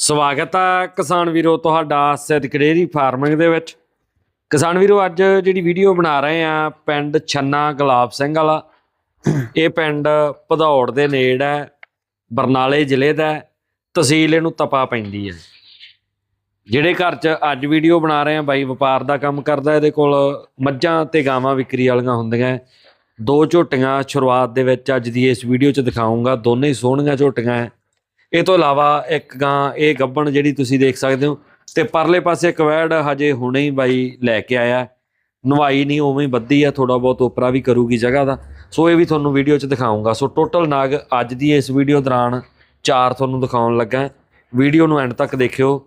ਸਵਾਗਤ ਹੈ ਕਿਸਾਨ ਵੀਰੋ ਤੁਹਾਡਾ ਸਿੱਧਕ ਡੇਅਰੀ ਫਾਰਮਿੰਗ ਦੇ ਵਿੱਚ। ਕਿਸਾਨ ਵੀਰੋ, ਅੱਜ ਜਿਹੜੀ ਵੀਡੀਓ ਬਣਾ ਰਹੇ ਆ, ਪਿੰਡ ਛੰਨਾ ਗੁਲਾਬ ਸਿੰਘ ਵਾਲਾ। ਇਹ ਪਿੰਡ ਭਦੌੜ ਦੇ ਨੇੜ ਹੈ, ਬਰਨਾਲੇ ਜ਼ਿਲ੍ਹੇ ਦਾ ਤਹਿਸੀਲ ਇਹਨੂੰ ਤਪਾ ਪੈਂਦੀ ਹੈ। ਜਿਹੜੇ ਘਰ 'ਚ ਅੱਜ ਵੀਡੀਓ ਬਣਾ ਰਹੇ ਆ, ਬਾਈ ਵਪਾਰ ਦਾ ਕੰਮ ਕਰਦਾ, ਇਹਦੇ ਕੋਲ ਮੱਝਾਂ ਤੇ ਗਾਵਾਂ ਵਿਕਰੀ ਵਾਲੀਆਂ ਹੁੰਦੀਆਂ। ਦੋ ਝੋਟੀਆਂ ਸ਼ੁਰੂਆਤ ਦੇ ਵਿੱਚ ਅੱਜ ਦੀ ਇਸ ਵੀਡੀਓ 'ਚ ਦਿਖਾਉਂਗਾ ਦੋਨੇ ਹੀ ਸੋਹਣੀਆਂ ਝੋਟੀਆਂ ਹੈ। ਇਹ ਤੋਂ ਇਲਾਵਾ ਇੱਕ ਗਾਂ, ਇਹ ਗੱਬਣ ਜਿਹੜੀ ਤੁਸੀਂ ਦੇਖ ਸਕਦੇ ਹੋ, ਤੇ ਪਰਲੇ ਪਾਸੇ ਇੱਕ ਹਜੇ ਹੁਣੇ ਹੀ ਬਾਈ ਲੈ ਕੇ ਆਇਆ ਨਵਾਈ ਨਹੀਂ, ਉਵੇਂ ਹੀ ਬੱਦੀ ਆ ਥੋੜਾ ਬਹੁਤ ਉਪਰਾ ਵੀ ਕਰੂਗੀ ਜਗ੍ਹਾ ਦਾ। ਸੋ ਇਹ ਵੀ ਤੁਹਾਨੂੰ ਵੀਡੀਓ 'ਚ ਦਿਖਾਉਂਗਾ ਸੋ ਟੋਟਲ ਨਾਗ ਅੱਜ ਦੀ ਇਸ ਵੀਡੀਓ ਦੌਰਾਨ ਚਾਰ ਤੁਹਾਨੂੰ ਦਿਖਾਉਣ ਲੱਗਾ ਵੀਡੀਓ ਨੂੰ ਐਂਡ ਤੱਕ ਦੇਖਿਓ।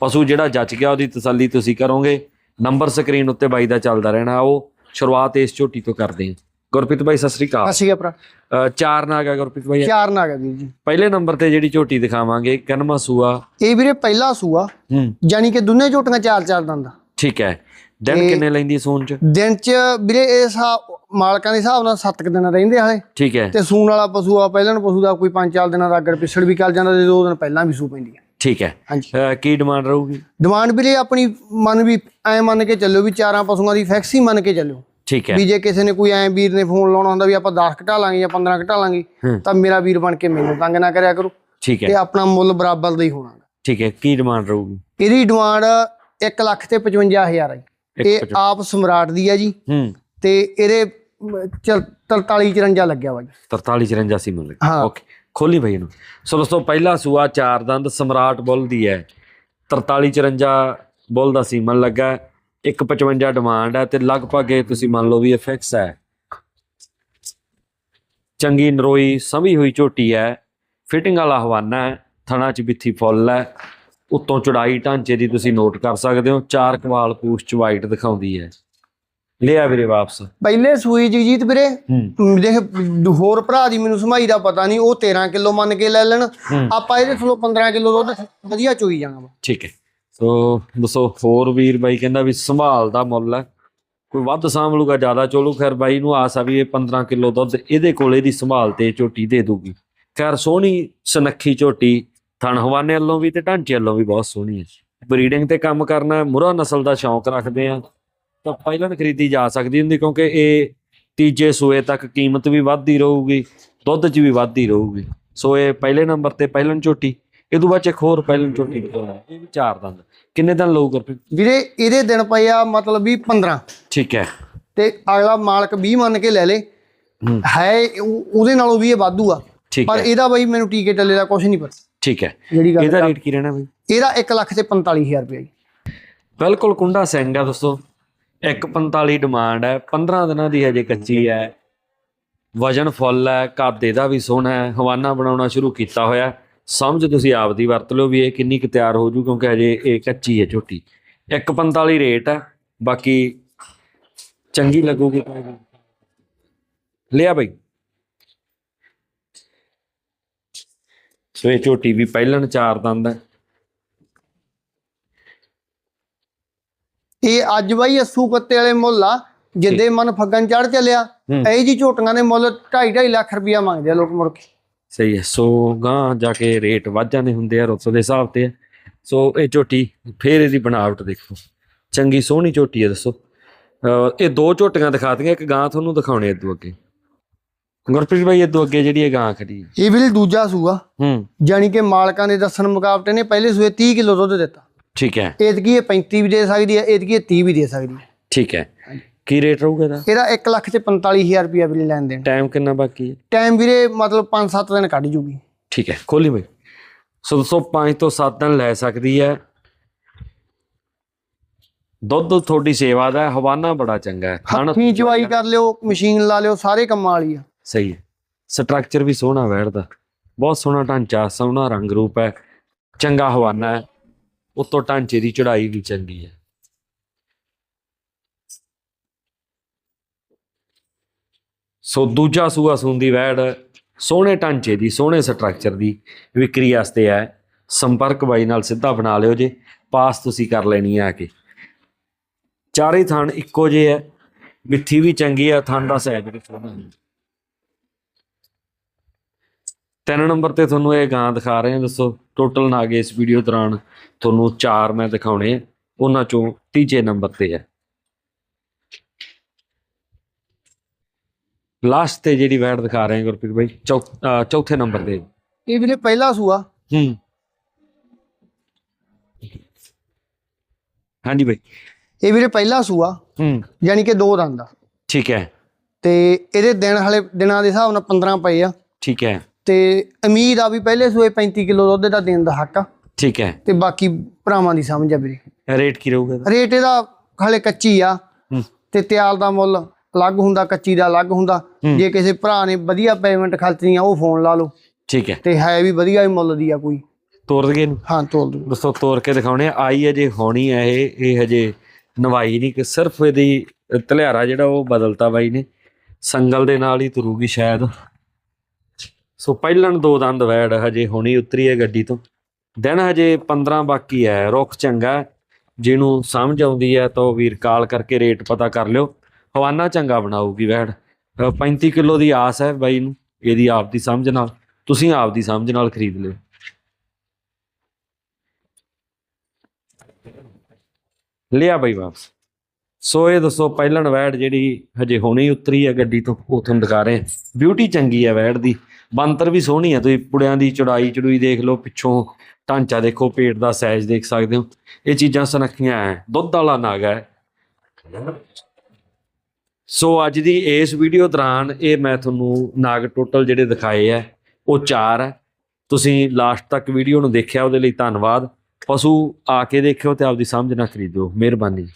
ਪਸ਼ੂ ਜਿਹੜਾ ਜੱਚ ਗਿਆ, ਉਹਦੀ ਤਸੱਲੀ ਤੁਸੀਂ ਕਰੋਗੇ। ਨੰਬਰ ਸਕਰੀਨ ਉੱਤੇ ਬਾਈ ਦਾ ਚੱਲਦਾ ਰਹਿਣਾ। ਉਹ ਸ਼ੁਰੂਆਤ ਇਸ ਝੋਟੀ ਤੋਂ ਕਰਦੇ ਹਾਂ। ਗੁਰਪ੍ਰੀਤ ਬਾਈ ਸਤਿ ਸ੍ਰੀ ਅਕਾਲ। ਭਰਾ। ਅ, ਚਾਰ ਨਾਗ ਆ ਗੁਰਪ੍ਰੀਤ ਬਾਈ। ਚਾਰ ਨਾਗ ਆ ਵੀਰ ਜੀ। ਪਹਿਲੇ ਨੰਬਰ ਤੇ ਜਿਹੜੀ ਝੋਟੀ ਦਿਖਾਵਾਂਗੇ ਕਨਮਾ ਸੂਆ। ਇਹ ਵੀਰੇ ਪਹਿਲਾ ਸੂਆ। ਹੂੰ। ਯਾਨੀ ਕਿ ਦੋਨੇ ਝੋਟੀਆਂ ਚਾਰ ਚਾਰ ਦੰਦ ਆ। ਠੀਕ ਹੈ। ਦਿਨ ਕਿੰਨੇ ਲੈਂਦੀ ਸੂਨ ਚ? ਦਿਨ ਚ ਵੀਰੇ ਇਹ ਹਿਸਾਬ ਮਾਲਕਾਂ ਦੇ ਹਿਸਾਬ ਨਾਲ 7 ਦਿਨ ਰਹਿੰਦੇ ਹਾਲੇ। ਠੀਕ ਹੈ। ਤੇ ਸੂਣ ਵਾਲਾ ਪਸ਼ੂ ਆ ਪਹਿਲਾਂ ਪਸ਼ੂ ਦਾ ਕੋਈ 5-4 ਦਿਨਾਂ ਦਾ ਅੱਗੜ ਪਿਛੜ ਵੀ ਚੱਲ ਜਾਂਦਾ ਤੇ ਦੋ ਦਿਨ ਪਹਿਲਾਂ ਵੀ ਸੂ ਪੈਂਦੀ ਆ। ਠੀਕ ਹੈ। ਹਾਂਜੀ। ਅ, ਕੀ ਡਿਮਾਂਡ ਰਹੂਗੀ? ਡਿਮਾਂਡ ਵੀਰੇ ਆਪਣੀ ਮਨ ਵੀ ਐ ਮੰਨ ਕੇ ਚੱਲਿਓ ਵੀ ਚਾਰਾਂ ਪਸ਼ੂਆਂ ਦੀ ਫੈਕਸ ਹੀ ਮੰਨ ਕੇ ਚੱਲਿਓ। ਠੀਕ ਹੈ। ਵੀ ਜੇ ਕਿਸੇ ਨੇ ਕੋਈ ਐ ਵੀਰ ਨੇ ਫੋਨ ਲਾਉਣਾ ਹੁੰਦਾ ਵੀ ਆਪਾਂ 10 ਘਟਾ ਲਾਂਗੇ ਜਾਂ 15 ਘਟਾ ਲਾਂਗੇ। ਤਾਂ ਮੇਰਾ ਵੀਰ ਬਣ ਕੇ ਮੈਨੂੰ ਤੰਗ ਨਾ ਕਰਿਆ ਕਰੋ। ਠੀਕ ਤੇ ਹੈ ਆਪਣਾ ਮੁੱਲ ਬਰਾਬਰ ਦਾ ਹੀ ਹੋਣਾ। ਠੀਕ ਹੈ ਕੀ ਡਿਮਾਂਡ ਰਹੂਗੀ? ਇਹਦੀ ਡਿਮਾਂਡ 1 ਲੱਖ ਤੇ 55000 ਹੈ ਪਚਵੰਜਾ। ਆਪ ਸਮਰਾਟ ਦੀ ਹੈ ਜੀ। ਹੂੰ। ਤੇ ਇਹਦੇ 43 54 ਲੱਗਿਆ ਵਾ ਜੀ। 43 54 ਸੀ ਮੁੱਲ। ਓਕੇ ਖੋਲੀ ਭਾਈ ਇਹਨੂੰ। ਸੋ ਦੋਸਤੋ ਪਹਿਲਾ ਸੂਆ ਚਾਰ ਦੰਦ ਸਮਰਾਟ ਬੁੱਲ ਦੀ ਹੈ। 43 54 ਬੁੱਲ ਦਾ ਸੀਮਨ ਲੱਗਾ। ਹੈ। ਇੱਕ 55 ਡਿਮਾਂਡ ਹੈ ਤੇ ਲਗਭਗ ਇਹ ਤੁਸੀਂ ਮੰਨ ਲਓ ਵੀ ਇਹ ਫਿਕਸ ਹੈ। ਚੰਗੀ ਨਰੋਈ ਸਮੀ ਹੋਈ ਝੋਟੀ ਹੈ ਫਿਟਿੰਗ ਵਾਲਾ ਹਵਾਨਾ ਹੈ ਥਣਾ ਚ ਬਿੱਥੀ ਫੁੱਲ ਹੈ ਉੱਤੋਂ ਚੜਾਈ ਢਾਂਚੇ ਦੀ ਤੁਸੀਂ ਨੋਟ ਕਰ ਸਕਦੇ ਹੋ ਚਾਰ ਕਵਾਲ ਪੂਛ ਚ ਵਾਈਟ ਦਿਖਾਉਂਦੀ ਹੈ। ਲਿਆ ਵੀਰੇ ਵਾਪਸ। ਪਹਿਲੇ ਸੂਈ ਜਗਜੀਤ ਵੀਰੇ ਦੇਖ ਹੋਰ ਭਰਾ ਦੀ ਮੈਨੂੰ ਸਮਾਈ ਦਾ ਪਤਾ ਨਹੀਂ ਉਹ 13 ਕਿਲੋ ਮੰਨ ਕੇ ਲੈ ਲੈਣ ਆਪਾਂ ਇਹਦੇ ਥੱਲੋਂ 15 ਕਿਲੋ ਦੁੱਧ ਵਧੀਆ ਚੋਈ ਜਾਣਾ ਵਾ। ਠੀਕ ਹੈ। ਸੋ ਦੱਸੋ, ਹੋਰ ਵੀਰ ਬਾਈ ਕਹਿੰਦਾ ਵੀ ਸੰਭਾਲ ਦਾ ਮੁੱਲ ਹੈ। ਕੋਈ ਵੱਧ ਸਾਂਭ ਲੂਗਾ ਜ਼ਿਆਦਾ ਚੋਲੂ ਖੈਰ ਬਾਈ ਨੂੰ ਆਸ ਆ ਵੀ ਇਹ 15 ਕਿਲੋ ਦੁੱਧ ਇਹਦੇ ਕੋਲ ਇਹਦੀ ਸੰਭਾਲ ਤੇ ਝੋਟੀ ਦੇ ਦੂਗੀ। ਖੈਰ ਸੋਹਣੀ ਸੁਨੱਖੀ ਝੋਟੀ, ਥਣ ਹਵਾਨੇ ਵੱਲੋਂ ਵੀ ਤੇ ਢਾਂਚੇ ਵੱਲੋਂ ਵੀ ਬਹੁਤ ਸੋਹਣੀ ਹੈ ਬਰੀਡਿੰਗ ਤੇ ਕੰਮ ਕਰਨਾ ਮੁਰਾ ਨਸਲ ਦਾ ਸ਼ੌਂਕ ਰੱਖਦੇ ਆ, ਤਾਂ ਪਹਿਲਾਂ ਖਰੀਦੀ ਜਾ ਸਕਦੀ ਹੁੰਦੀ ਕਿਉਂਕਿ ਇਹ ਤੀਜੇ ਸੂਏ ਤੱਕ ਕੀਮਤ ਵੀ ਵੱਧਦੀ ਰਹੂਗੀ, ਦੁੱਧ 'ਚ ਵੀ ਵੱਧਦੀ ਰਹੂਗੀ। ਸੋ ਇਹ ਪਹਿਲੇ ਨੰਬਰ ਤੇ ਪਹਿਲਣ ਝੋਟੀ। ਇਹ ਤੋਂ ਬਾਅਦ ਇੱਕ ਹੋਰ ਪਹਿਲਨ ਝੋਟੀ ਦਿਖਾਉਣਾ ਇਹ ਵੀ ਚਾਰ ਦੰਦ। ਕਿੰਨੇ ਦਿਨ ਲਊ ਗੁਰਪ੍ਰੀਤ ਵੀਰੇ ਇਹਦੇ ਦਿਨ ਪਏ ਆ ਮਤਲਬ ਵੀ 15 ਠੀਕ ਹੈ। ਤੇ ਅਗਲਾ ਮਾਲਕ 20 ਮੰਨ ਕੇ ਲੈ ਲੇ। ਹੂੰ। ਹੈ ਉਹ- ਉਹਦੇ ਨਾਲੋਂ ਵੀ ਇਹ ਵਾਧੂ ਆ। ਪਰ ਇਹਦਾ ਬਾਈ ਮੈਨੂੰ ਟੀਕੇ ਟੱਲੇ ਦਾ ਕੁਝ ਨਹੀਂ ਪਤਾ। ਠੀਕ ਹੈ। ਇਹਦਾ ਰੇਟ ਕੀ ਰਹਿਣਾ ਬਈ? ਇਹਦਾ 1 ਲੱਖ ਤੇ 45000 ਰੁਪਏ ਬਿਲਕੁਲ ਕੁੰਡਾ ਸਿੰਘ ਆ ਦੋਸਤੋ। 145 ਡਿਮਾਂਡ ਹੈ 15 ਦਿਨਾਂ ਦੀ ਹਜੇ ਕੱਚੀ ਹੈ। ਵਜਨ ਫੁੱਲ ਹੈ। ਕੱਦ ਇਹਦਾ ਵੀ ਸੋਹਣਾ ਹੈ। ਹਵਾਨਾ ਬਣਾਉਣਾ ਸ਼ੁਰੂ ਕੀਤਾ ਹੋਇਆ। ਸਮਝ ਤੁਸੀਂ ਆਪ ਦੀ ਵਰਤ ਲਿਓ ਵੀ ਇਹ ਕਿੰਨੀ ਕੁ ਤਿਆਰ ਹੋ ਜੂ ਕਿਉਂਕਿ ਹਜੇ ਇਹ ਕੱਚੀ ਹੈ ਝੋਟੀ। 145 ਰੇਟ ਹੈ ਬਾਕੀ ਚੰਗੀ ਲੱਗੂਗੀ ਤਾਂ ਇਹ। ਲਿਆ ਬਈ। ਸੋ ਇਹ ਝੋਟੀ ਵੀ ਪਹਿਲਣ ਚਾਰ ਦੰਦ ਹੈ। ਇਹ ਅੱਜ ਬਾਈ ਅਸੂ ਪੱਤੇ ਵਾਲੇ ਮੁੱਲ ਆ ਜਿੱਦੇ ਮਨ ਫੱਗਣ ਚੜ ਚੱਲਿਆ। ਇਹ ਜੀ ਝੋਟੀਆਂ ਦੇ ਮੁੱਲ 2.5 ਲੱਖ ਰੁਪਇਆ ਮੰਗਦੇ ਆ ਲੋਕ ਮੁੜ ਕੇ। ਸਹੀ ਹੈ। ਸੋ ਗਾਂ ਜਾ ਕੇ ਰੇਟ ਵੱਧ ਜਾਂਦੇ ਹੁੰਦੇ ਆ ਰੁੱਤ ਦੇ ਹਿਸਾਬ ਤੇ। ਸੋ ਇਹ ਝੋਟੀ ਫੇਰ ਇਹਦੀ ਬਣਾਵਟ ਦੇਖੋ। ਚੰਗੀ ਸੋਹਣੀ ਝੋਟੀ ਹੈ ਦੱਸੋ। ਇਹ ਦੋ ਝੋਟੀਆਂ ਦਿਖਾਤੀਆਂ ਇੱਕ ਗਾਂ ਤੁਹਾਨੂੰ ਦਿਖਾਉਣੇ ਇਦੋਂ ਅੱਗੇ ਗੁਰਪ੍ਰੀਤ ਭਾਈ ਇਦੋਂ ਅੱਗੇ ਜਿਹੜੀ ਇਹ ਗਾਂ ਖੜੀ ਹੈ। ਇਹ ਵੀ ਦੂਜਾ ਸੂਆ। ਹੂੰ। ਜਾਨੀ ਕਿ ਮਾਲਕਾਂ ਦੇ ਦੱਸਣ ਮੁਕਾਬਲੇ ਨੇ ਪਹਿਲੇ ਸੂਏ 30 ਕਿਲੋ ਦੁੱਧ ਦਿੱਤਾ। ਠੀਕ ਹੈ। ਐਤਕੀ ਇਹ 35 ਵੀ ਦੇ ਸਕਦੀ ਹੈ ਐਤਕੀ ਇਹ 30 ਵੀ ਦੇ ਸਕਦੀ ਹੈ। ਠੀਕ ਹੈ। ਕੀ ਰੇਟ ਰਹੂਗਾ ਇਹਦਾ? ਇਹਦਾ 1 ਲੱਖ ਤੇ 45000 ਰੁਪਇਆ ਵੀ ਲੈਣ ਦੇਣ। ਟਾਈਮ ਕਿੰਨਾ ਬਾਕੀ ਹੈ? ਟਾਈਮ ਵੀਰੇ ਮਤਲਬ 5-7 ਦਿਨ ਕੱਢ ਜੂਗੀ। ਠੀਕ ਹੈ ਖੋਲੀ ਬਈ। ਸੋ ਦੋਸਤੋ 5 ਤੋਂ 7 ਦਿਨ ਲੈ ਸਕਦੀ ਹੈ। ਦੁੱਧ ਤੁਹਾਡੀ ਸੇਵਾ ਦਾ ਹਵਾਨਾ ਬੜਾ ਚੰਗਾ ਹੈ। ਹੱਥੀਂ ਚਵਾਈ ਕਰ ਲਿਓ ਮਸ਼ੀਨ ਲਾ ਲਿਓ ਸਾਰੇ ਕੰਮਾਂ ਵਾਲੀ ਆ। ਸਹੀ ਹੈ। ਸਟਰਕਚਰ ਵੀ ਸੋਹਣਾ ਬੈਠਦਾ ਬਹੁਤ ਸੋਹਣਾ ਢਾਂਚਾ ਸੋਹਣਾ ਰੰਗ ਰੂਪ ਹੈ। ਚੰਗਾ ਹਵਾਨਾ ਹੈ। ਉੱਤੋਂ ਢਾਂਚੇ ਦੀ ਚੜਾਈ ਵੀ ਚੰਗੀ ਹੈ। ਸੋ ਦੂਜਾ ਸੂਆ ਸੂਨ ਦੀ ਵੈੜ ਸੋਹਣੇ ਢਾਂਚੇ ਦੀ, ਸੋਹਣੇ ਸਟਰਕਚਰ ਦੀ ਵਿਕਰੀ ਵਾਸਤੇ ਹੈ। ਸੰਪਰਕ ਬਾਈ ਨਾਲ ਸਿੱਧਾ ਬਣਾ ਲਿਓ ਜੇ, ਪਾਸ ਤੁਸੀਂ ਕਰ ਲੈਣੀ ਹੈ ਆ ਕੇ। ਚਾਰੇ ਥਣ ਇੱਕੋ ਜਿਹੇ ਹੈ, ਮਿੱਠੀ ਵੀ ਚੰਗੀ ਹੈ ਥਣ ਦਾ ਸਾਈਜ਼ ਵੀ ਸੋਹਣਾ ਹੈ। ਤਿੰਨ ਨੰਬਰ ਤੇ ਤੁਹਾਨੂੰ ਇਹ ਗਾਂ ਦਿਖਾ ਰਹੇ ਹਾਂ, ਦੱਸੋ ਟੋਟਲ ਨਾਗ ਇਸ ਵੀਡੀਓ ਦੌਰਾਨ ਤੁਹਾਨੂੰ ਚਾਰ ਮੈਂ ਦਿਖਾਉਣੇ ਆ, ਉਹਨਾਂ ਚੋਂ ਤੀਜੇ ਨੰਬਰ ਤੇ ਹੈ। ਲਾਸਟ ਤੇ ਜਿਹੜੀ ਵੈਟ ਦਿਖਾ ਰਹੇ ਹਾਂ ਗੁਰਪ੍ਰੀਤ ਬਾਈ ਚੌਥੇ ਨੰਬਰ ਤੇ। ਇਹ ਵੀਰੇ ਪਹਿਲਾ ਸੂਆ। ਹੂੰ। ਹਾਂਜੀ ਬਾਈ। ਇਹ ਵੀਰੇ ਪਹਿਲਾ ਸੂਆ। ਹੂੰ। ਯਾਨੀ ਕਿ ਦੋ ਦੰਦ ਠੀਕ ਹੈ। ਤੇ ਇਹਦੇ ਦਿਨ ਹਲੇ ਦਿਨਾਂ ਦੇ ਹਿਸਾਬ ਨਾਲ 15 ਪਏ ਆ। ਠੀਕ ਹੈ। ਤੇ ਉਮੀਦ ਆ ਵੀ ਪਹਿਲੇ ਸੂਏ 35 ਕਿਲੋ ਦੁੱਧ ਦਾ ਦੇਣ ਦਾ ਹੱਕ ਆ। ਠੀਕ ਹੈ। ਤੇ ਬਾਕੀ ਭਰਾਵਾਂ ਦੀ ਸਮਝ ਆ ਵੀਰੇ। ਰੇਟ ਕੀ ਰਹੂਗਾ? ਰੇਟ ਇਹਦਾ ਹਲੇ ਕੱਚੀ ਆ। ਤੇ ਤਿਆਲ ਦਾ ਮੁੱਲ ਅਲੱਗ ਹੁੰਦਾ ਕੱਚੀ ਦਾ ਅਲੱਗ ਹੁੰਦਾ। ਜੇ ਕਿਸੇ ਭਰਾ ਨੇ ਵਧੀਆ ਪੇਮੈਂਟ ਖਰਚਣੀ ਆ ਉਹ ਫੋਨ ਲਾ ਲਓ। ਠੀਕ ਹੈ। ਤੇ ਹੈ ਵੀ ਵਧੀਆ ਹੀ ਮੁੱਲ ਦੀ ਆ ਕੋਈ। ਤੋਰ ਦਗੇ ਇਹਨੂੰ? ਹਾਂ ਤੋਲ ਦੂ ਦੋਸਤੋ ਤੋਰ ਕੇ ਦਿਖਾਉਣੇ ਆ। ਆਈ ਅਜੇ ਹੋਣੀ ਹੈ ਇਹ ਇਹ ਹਜੇ ਨਵਾਈ ਨਹੀਂ ਕਿ ਸਿਰਫ ਇਹਦੀ ਤਲਿਆਰਾ ਜਿਹੜਾ ਉਹ ਬਦਲਤਾ ਬਾਈ ਨੇ। ਸੰਗਲ ਦੇ ਨਾਲ ਹੀ ਤੁਰੂਗੀ ਸ਼ਾਇਦ। ਸੋ ਪਹਿਲਣ ਦੋ ਦੰਦ ਵੈੜ ਹਜੇ ਹੋਣੀ ਉਤਰੀ ਹੈ ਗੱਡੀ ਤੋਂ। ਦਿਨ ਹਜੇ 15 ਬਾਕੀ ਹੈ। ਰੁੱਖ ਚੰਗਾ। ਜਿਹਨੂੰ ਸਮਝ ਆਉਂਦੀ ਹੈ ਤਾਂ ਉਹ ਵੀਰ ਕਾਲ ਕਰਕੇ ਰੇਟ ਪਤਾ ਕਰ ਲਿਓ। ਹਵਾਨਾ ਚੰਗਾ ਬਣਾਊਗੀ ਵੈੜ? ਅ, 35 ਕਿਲੋ ਦੀ ਆਸ ਹੈ ਬਾਈ ਨੂੰ ਇਹਦੀ ਆਪ ਦੀ ਸਮਝ ਨਾਲ ਤੁਸੀਂ ਆਪ ਦੀ ਸਮਝ ਨਾਲ ਖਰੀਦ ਲਿਓ। ਲਿਆ ਬਾਈ ਵਾਪਸ। ਸੋ ਇਹ ਦੱਸੋ ਪਹਿਲਣ ਵੈੜ ਜਿਹੜੀ ਹਜੇ ਹੁਣੇ ਹੀ ਉਤਰੀ ਹੈ ਗੱਡੀ ਤੋਂ ਉਹ ਤੁਹਾਨੂੰ ਦਿਖਾ ਰਹੇ ਬਿਊਟੀ ਚੰਗੀ ਹੈ ਵੈੜ ਦੀ। ਬੰਤਰ ਵੀ ਸੋਹਣੀ ਹੈ ਤੁਸੀਂ ਪੁੜਿਆਂ ਦੀ ਚੜਾਈ ਚੜੂਈ ਦੇਖ ਲਓ ਪਿੱਛੋਂ ਢਾਂਚਾ ਦੇਖੋ ਪੇਟ ਦਾ ਸਾਈਜ਼ ਦੇਖ ਸਕਦੇ ਹੋ। ਇਹ ਚੀਜ਼ਾਂ ਸੁਨੱਖੀਆਂ ਹੈ ਦੁੱਧ ਵਾਲਾ ਨਾਗ ਹੈ। ਸੋ ਅੱਜ ਦੀ ਇਸ ਵੀਡੀਓ ਦੌਰਾਨ ਇਹ ਮੈਂ ਤੁਹਾਨੂੰ ਨਾਗ ਟੋਟਲ ਜਿਹੜੇ ਦਿਖਾਏ ਹੈ ਉਹ ਚਾਰ ਹੈ ਤੁਸੀਂ ਲਾਸਟ ਤੱਕ ਵੀਡੀਓ ਨੂੰ ਦੇਖਿਆ, ਉਹਦੇ ਲਈ ਧੰਨਵਾਦ। ਪਸ਼ੂ ਆ ਕੇ ਦੇਖਿਓ ਤੇ ਆਪਦੀ ਸਮਝ ਨਾਲ ਖਰੀਦੋ। ਮਿਹਰਬਾਨੀ